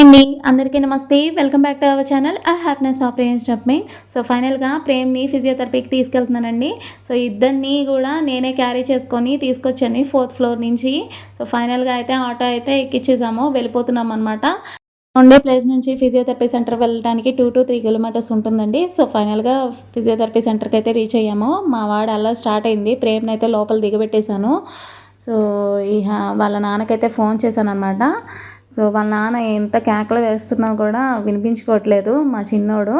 అండి అందరికీ నమస్తే. Welcome back to our channel ఆ హ్యాపీనెస్ ఆఫ్ ప్రేమ్ స్టప్మెంట్ సో ఫైనల్గా ప్రేమ్ని ఫిజియోథెరపీకి తీసుకెళ్తున్నానండి. సో ఇద్దరిని కూడా నేనే క్యారీ చేసుకొని తీసుకొచ్చాను ఫోర్త్ ఫ్లోర్ నుంచి. సో ఫైనల్గా అయితే ఆటో అయితే ఎక్కిచ్చేసాము వెళ్ళిపోతున్నాం అనమాట ఉండే ప్లేస్ నుంచి ఫిజియోథెరపీ సెంటర్ వెళ్ళడానికి టూ టు త్రీ కిలోమీటర్స్ ఉంటుందండి. సో ఫైనల్గా ఫిజియోథెరపీ సెంటర్కి అయితే రీచ్ అయ్యాము. మా వాడు అలా స్టార్ట్ అయింది ప్రేమ్ని అయితే లోపల దిగబెట్టేశాను. సో ఇహ వాళ్ళ నాన్నకైతే ఫోన్ చేశాను అనమాట సో వాళ్ళ నాన్న ఎంత కేకలు వేస్తున్నా కూడా వినిపించుకోవట్లేదు మా చిన్నోడు.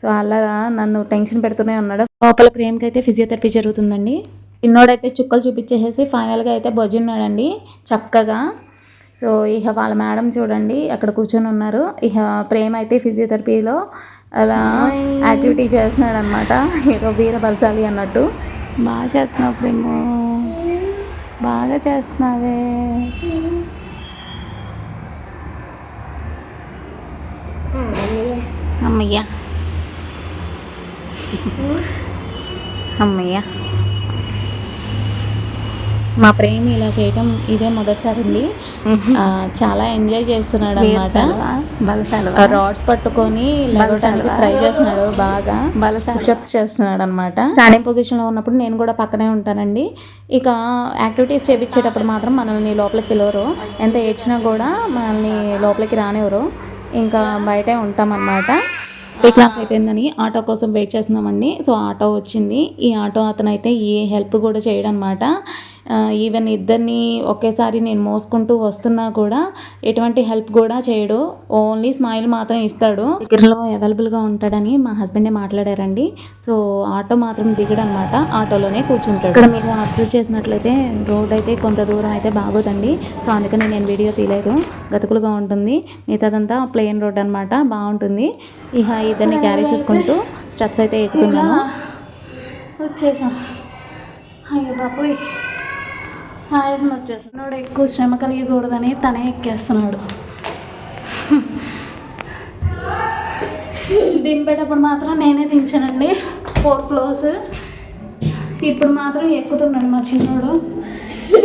సో అలా నన్ను టెన్షన్ పెడుతూనే ఉన్నాడు. లోపల ప్రేమకి అయితే ఫిజియోథెరపీ జరుగుతుందండి. చిన్నోడైతే చుక్కలు చూపించేసేసి ఫైనల్గా అయితే బొజ్జున్నాడండి చక్కగా. సో ఇక వాళ్ళ మేడం చూడండి అక్కడ కూర్చొని ఉన్నారు. ఇక ప్రేమ అయితే ఫిజియోథెరపీలో అలా యాక్టివిటీ చేస్తున్నాడు అనమాట ఏదో వీర బలసాలి అన్నట్టు. బాగా చేస్తున్నావు ప్రేమ. బాగా చేస్తున్నావే. అమ్మయ్యా. అమ్మయ్యా. మా ప్రేమి ఇలా చేయటం ఇదే మొదటిసారి అండి చాలా ఎంజాయ్ చేస్తున్నాడు అనమాట రాడ్స్ పట్టుకొని లేవడానికి ట్రై చేస్తున్నాడు బాగా. పుషప్స్ చేస్తున్నాడు అనమాట స్టాండింగ్ పొజిషన్లో ఉన్నప్పుడు నేను కూడా పక్కనే ఉంటానండి. ఇక యాక్టివిటీస్ చేపించేటప్పుడు మాత్రం మనల్ని లోపలికి పిలవరు. ఎంత ఏడ్చినా కూడా మనల్ని లోపలికి రానివ్వరు. ఇంకా బయటే ఉంటామన్నమాట. క్లాస్ అయిపోయిందని ఆటో కోసం వెయిట్ చేస్తున్నామండి. సో ఆటో వచ్చింది. ఈ ఆటో అతను అయితే ఏ హెల్ప్ కూడా చేయడం అనమాట ఈవెన్ ఇద్దరిని ఒకేసారి నేను మోసుకుంటూ వస్తున్నా కూడా ఎటువంటి హెల్ప్ కూడా చేయడు. ఓన్లీ స్మైల్ మాత్రం ఇస్తాడు. దగ్గరలో అవైలబుల్గా ఉంటాడని మా హస్బెండే మాట్లాడారండి. సో ఆటో మాత్రం దిగడనమాట. ఆటోలోనే కూర్చుంటాడు. ఇక్కడ మీరు అబ్జర్వ్ చేసినట్లయితే రోడ్ అయితే కొంత దూరం అయితే బాగోదండి. సో అందుకని నేను వీడియో తీయలేదు. గతుకులుగా ఉంటుంది. మిగతాదంతా ప్లెయిన్ రోడ్ అనమాట బాగుంటుంది. ఇక ఇద్దరిని క్యారీ చేసుకుంటూ స్టెప్స్ అయితే ఎక్కుతున్నాను. వచ్చేసాం. అయ్యో బాబోయ్. ఆయాసం వచ్చేస్తున్నాడు ఎక్కువ శ్రమ కలిగకూడదని తనే ఎక్కేస్తున్నాడు. దింపేటప్పుడు మాత్రం నేనే దించానండి. ఫోర్ ఫ్లోర్స్ ఇప్పుడు మాత్రం ఎక్కుతున్నాడు మా చిన్నోడు.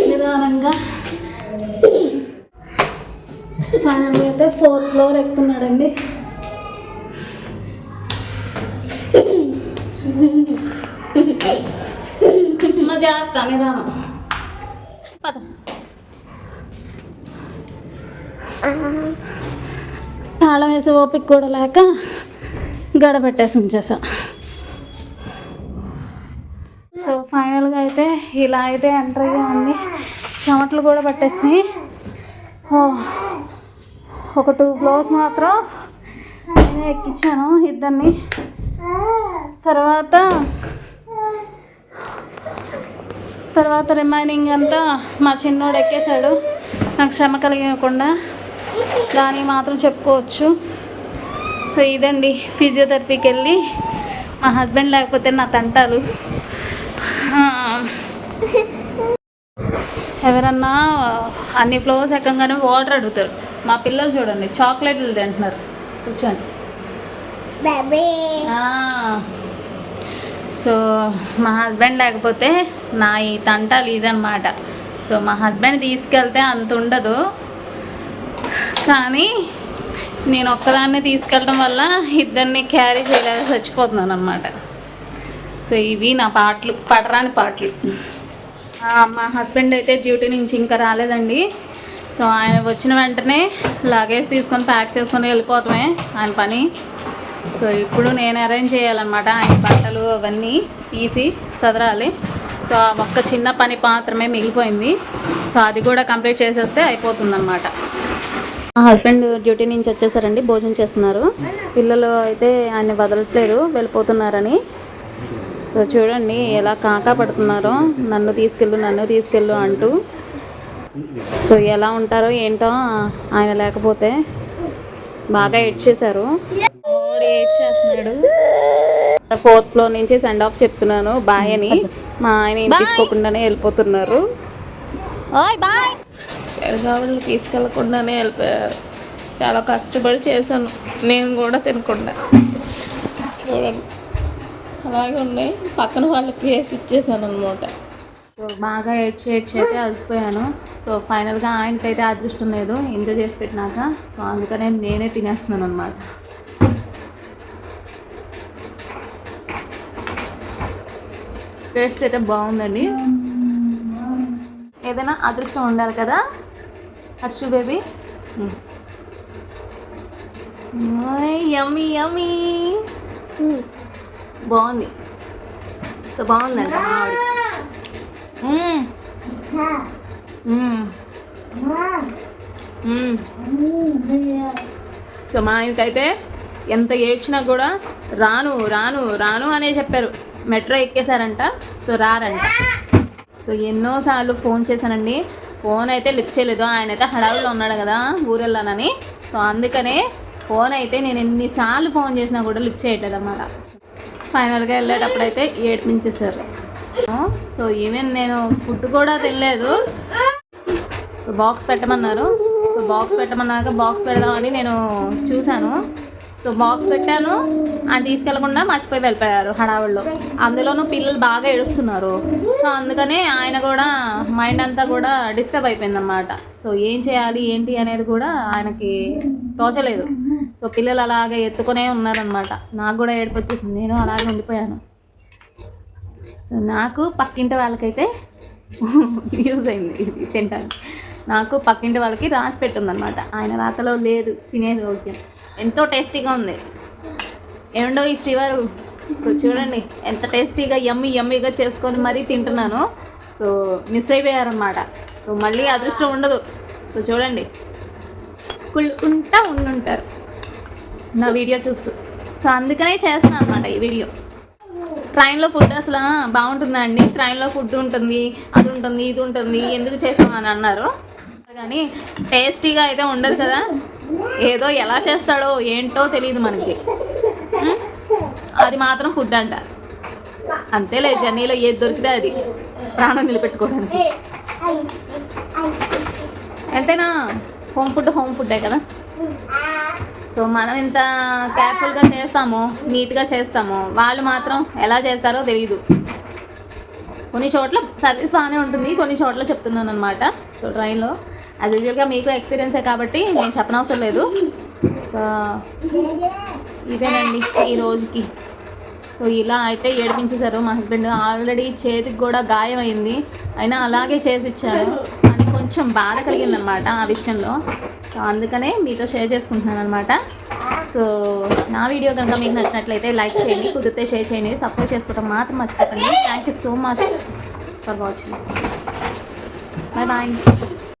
నిదానంగా. ఫైనల్గా అయితే ఫోర్త్ ఫ్లోర్ ఎక్కుతున్నాడండి. మా జాగ్రత్త నిదానం. పద. తాళం వేసే ఓపిక కూడా లేక గడబెట్టేసి ఉంచేసా. సో ఫైనల్గా అయితే ఇలా అయితే ఎంటర్ అయ్యామండి చెమటలు కూడా పట్టేసినాయి. ఓ, ఒక టూ ఫ్లోర్స్ మాత్రం నేనే ఎక్కించాను ఇద్దరిని. తర్వాత తర్వాత రిమైనింగ్ అంతా మా చిన్నోడు ఎక్కేశాడు. నాకు శ్రమ కలిగకుండా దానికి మాత్రం చెప్పుకోవచ్చు. సో ఇదండి ఫిజియోథెరపీకి వెళ్ళి మా హస్బెండ్ లేకపోతే నా తంటాలు. ఆ, ఎవరన్నా అన్ని ఫ్లోర్స్ ఎక్కగానే వాటర్ అడుగుతారు. మా పిల్లలు చూడండి చాక్లెట్లు తింటున్నారు. కూర్చోండి. సో మా హస్బెండ్ లేకపోతే నా ఈ తంటాలు ఇదనమాట సో మా హస్బెండ్ తీసుకెళ్తే అంత ఉండదు. కానీ నేను ఒక్కదాన్నే తీసుకెళ్ళడం వల్ల ఇద్దరిని క్యారీ చేయలేక చచ్చిపోతున్నాను అనమాట సో ఇవి నా పాటలు పడరాని పాటలు. మా హస్బెండ్ అయితే డ్యూటీ నుంచి ఇంకా రాలేదండి. సో ఆయన వచ్చిన వెంటనే లగేజ్ తీసుకొని ప్యాక్ చేసుకొని వెళ్ళిపోతామే ఆయన పని. సో ఇప్పుడు నేను అరేంజ్ చేయాలన్నమాట. ఆయన బట్టలు అవన్నీ తీసి సదరాలి. సో ఆ ఒక్క చిన్న పని మాత్రమే మిగిలిపోయింది. సో అది కూడా కంప్లీట్ చేసేస్తే అయిపోతుందన్నమాట. మా హస్బెండ్ డ్యూటీ నుంచి వచ్చేసారండి భోజనం చేస్తున్నారు. పిల్లలు అయితే ఆయన వదలట్లేదు వెళ్ళిపోతున్నారని. సో చూడండి ఎలా కాకా పడుతున్నారో నన్ను తీసుకెళ్ళు నన్ను తీసుకెళ్ళు అంటూ. సో ఎలా ఉంటారో ఏంటో ఆయన లేకపోతే బాగా ఏడ్చేశారు. ఏడ్ చేస్తున్నాడు. ఫోర్త్ ఫ్లోర్ నుంచి సెండ్ ఆఫ్ చెప్తున్నాను బాయ్ అని మా ఆయన ఇంటించుకోకుండానే వెళ్ళిపోతున్నారు. బాయ్. ఎరగావిళ్ళు తీసుకెళ్ళకుండానే వెళ్ళిపోయారు. చాలా కష్టపడి చేశాను. నేను కూడా తినకుండా. చూడండి. అలాగే ఉన్నాయి పక్కన వాళ్ళకి వేసి ఇచ్చేసాను అనమాట సో బాగా ఏడ్చి ఏడ్చి అయితే అలసిపోయాను. సో ఫైనల్గా ఆయనకైతే అదృష్టం లేదు. ఇంత చేసి పెట్టినాక. సో అందుకనే నేనే తినేస్తున్నాను అనమాట టేస్ట్ అయితే బాగుందండి. ఏదైనా అదృష్టం ఉండాలి కదా? హర్షు బేబీ. Yummy yummy. బాగుంది. సో బాగుందంట సో మా ఆయనకైతే ఎంత ఏడ్చినా కూడా రాను రాను రాను అనే చెప్పారు. మెట్రో ఎక్కేశారంట. సో రారంట. సో ఎన్నోసార్లు ఫోన్ చేశానండి. ఫోన్ అయితే లిఫ్ట్ చేయలేదు. ఆయన అయితే హడావుల్లో ఉన్నాడు కదా ఊరెళ్ళానని. సో అందుకనే ఫోన్ అయితే నేను ఎన్నిసార్లు ఫోన్ చేసినా కూడా లిఫ్ట్ చేయట్లేదు అన్నమాట. ఫైనల్గా వెళ్ళేటప్పుడు అయితే ఏడ్పించేశారు. సో ఈవెన్ నేను ఫుడ్ కూడా తినలేదు. బాక్స్ పెట్టమన్నారు. సో బాక్స్ పెట్టమన్నాక బాక్స్ పెడదామని నేను చూశాను. సో బాక్స్ పెట్టాను. అని తీసుకెళ్ళకుండా మర్చిపోయి వెళ్ళిపోయారు హడావుల్లో. అందులోనూ పిల్లలు బాగా ఏడుస్తున్నారు. సో అందుకనే ఆయన కూడా మైండ్ అంతా కూడా డిస్టర్బ్ అయిపోయింది అనమాట సో ఏం చేయాలి ఏంటి అనేది కూడా ఆయనకి తోచలేదు. సో పిల్లలు అలాగే ఎత్తుకునే ఉన్నారనమాట నాకు కూడా ఏడుపు వచ్చేసింది. నేను అలాగే ఉండిపోయాను. సో నాకు పక్కింటి వాళ్ళకైతే యూజ్ అయింది. తింటాను నాకు పక్కింటి వాళ్ళకి రాసి పెట్టిందనమాట ఆయన రాతలో లేదు తినేది ఓకే. ఎంతో టేస్టీగా ఉంది. ఏమండో ఈ శ్రీవారు? సో చూడండి ఎంత టేస్టీగా యమ్మీ యమ్మీగా చేసుకొని మరీ తింటున్నాను. సో మిస్ అయిపోయారనమాట సో మళ్ళీ అదృష్టం ఉండదు. సో చూడండి కుళ్ళుకుంటా ఉండుంటారు. నా వీడియో చూస్తూ. సో అందుకనే చేస్తున్నాను అనమాట ఈ వీడియో. ట్రైన్లో ఫుడ్ అసలు బాగుంటుందా అండి? ట్రైన్లో ఫుడ్ ఉంటుంది అది ఉంటుంది ఇది ఉంటుంది ఎందుకు చేసాం అని అన్నారు. కానీ టేస్టీగా అయితే ఉండదు కదా. ఏదో ఎలా చేస్తాడో ఏంటో తెలియదు మనకి. అది మాత్రం ఫుడ్ అంట. అంతేలే జర్నీలో ఏది దొరికితే అది. ప్రాణం నిలబెట్టుకోవడానికి. ఎంతైనా హోమ్ ఫుడ్ హోమ్ ఫుడ్డే కదా. సో మనం ఇంత కేర్ఫుల్గా చేస్తాము నీట్గా చేస్తాము వాళ్ళు మాత్రం ఎలా చేస్తారో తెలియదు కొన్ని చోట్ల సర్వీస్ బాగానే ఉంటుంది కొన్ని చోట్ల చెప్తున్నాను అనమాట సో ట్రైన్లో యాజ్ యూజువల్గా మీకు ఎక్స్పీరియన్సే కాబట్టి నేను చెప్పనవసరం లేదు. సో ఇదేనండి ఈ రోజుకి. సో ఇలా అయితే ఏడిపించేశారు మా హస్బెండ్ ఆల్రెడీ చేతికి కూడా గాయం అయింది అయినా అలాగే చేసి ఇచ్చాను అని కొంచెం బాధ కలిగింది అనమాట ఆ విషయంలో. సో అందుకనే మీతో షేర్ చేసుకుంటున్నాను అనమాట సో నా వీడియో కనుక మీకు నచ్చినట్లయితే లైక్ చేయండి కుదిరితే షేర్ చేయండి సపోర్ట్ చేసుకోవడం మాత్రం మర్చిపోకండి. Thank you so much for watching bye bye